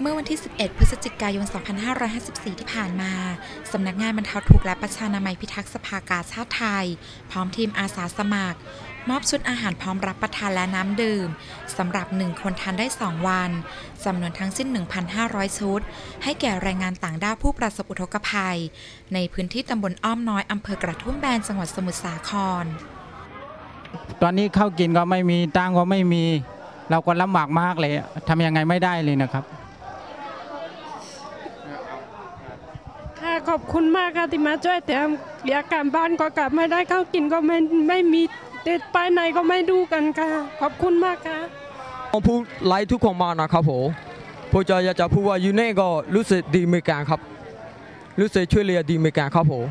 เมื่อวันที่ 11 พฤศจิกายน 2554 ที่ผ่านมา สำนักงานบรรเทาทุกข์และประชานามัยพิทักษ์สภากาชาติไทย พร้อมทีมอาสาสมัคร มอบชุดอาหารพร้อมรับประทานและน้ำดื่ม สำหรับ 1 คนทานได้ 2 วัน จำนวนทั้งสิ้น 1,500 ชุด ให้แก่แรงงานต่างด้าวผู้ประสบอุทกภัย ในพื้นที่ตำบลอ้อมน้อยอำเภอกระทุ่มแบนจังหวัดสมุทรสาคร ตอนนี้ข้าวกินก็ไม่มีตังก็ไม่มี เราก็ลำบากมากเลยทำยังไงไม่ได้เลยนะครับ ค่ะ ขอบคุณมากค่ะที่มาช่วยแต่เรียกการบ้านก็กลับไม่ได้ข้าวกินก็ไม่ไม่มีเด็ดไปไหนก็ไม่ดูกันค่ะ ขอบคุณมากค่ะผมพูดไลฟ์ทุกคนมากนะครับผมผมจะอยากจะพูดว่ายูเน่ก็รู้สึกดีเหมือนกันครับ รู้สึกช่วยเหลือดีเหมือนกันครับผม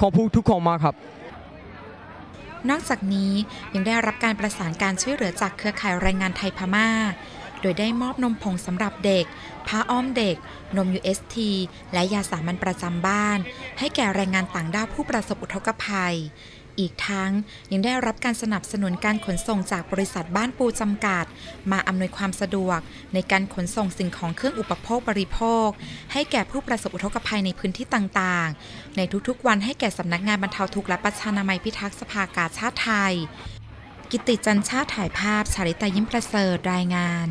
ขอบคุณทุกคนมากครับนอกจากนี้ยังได้รับการประสานการช่วยเหลือจากเครือข่ายแรงงานไทยพม่า โดยได้มอบนมผงสำหรับเด็ก ผ้าอ้อมเด็ก นม UST และยาสามัญประจำบ้าน ให้แก่แรงงานต่างด้าวผู้ประสบอุทกภัย อีกทั้งยังได้รับการสนับสนุนการขนส่งจากบริษัทบ้านปูจำกัด มาอำนวยความสะดวก ในการขนส่งสิ่งของเครื่องอุปโภคบริโภค ให้แก่ผู้ประสบอุทกภัยในพื้นที่ต่างๆ ในทุกๆ วันให้แก่สำนักงานบรรเทาทุกข์และประชานามัยพิทักษ์สภากาชาติไทยกิติจันชาติถ่ายภาพ ชาริตายิ้มประเสริฐรายงาน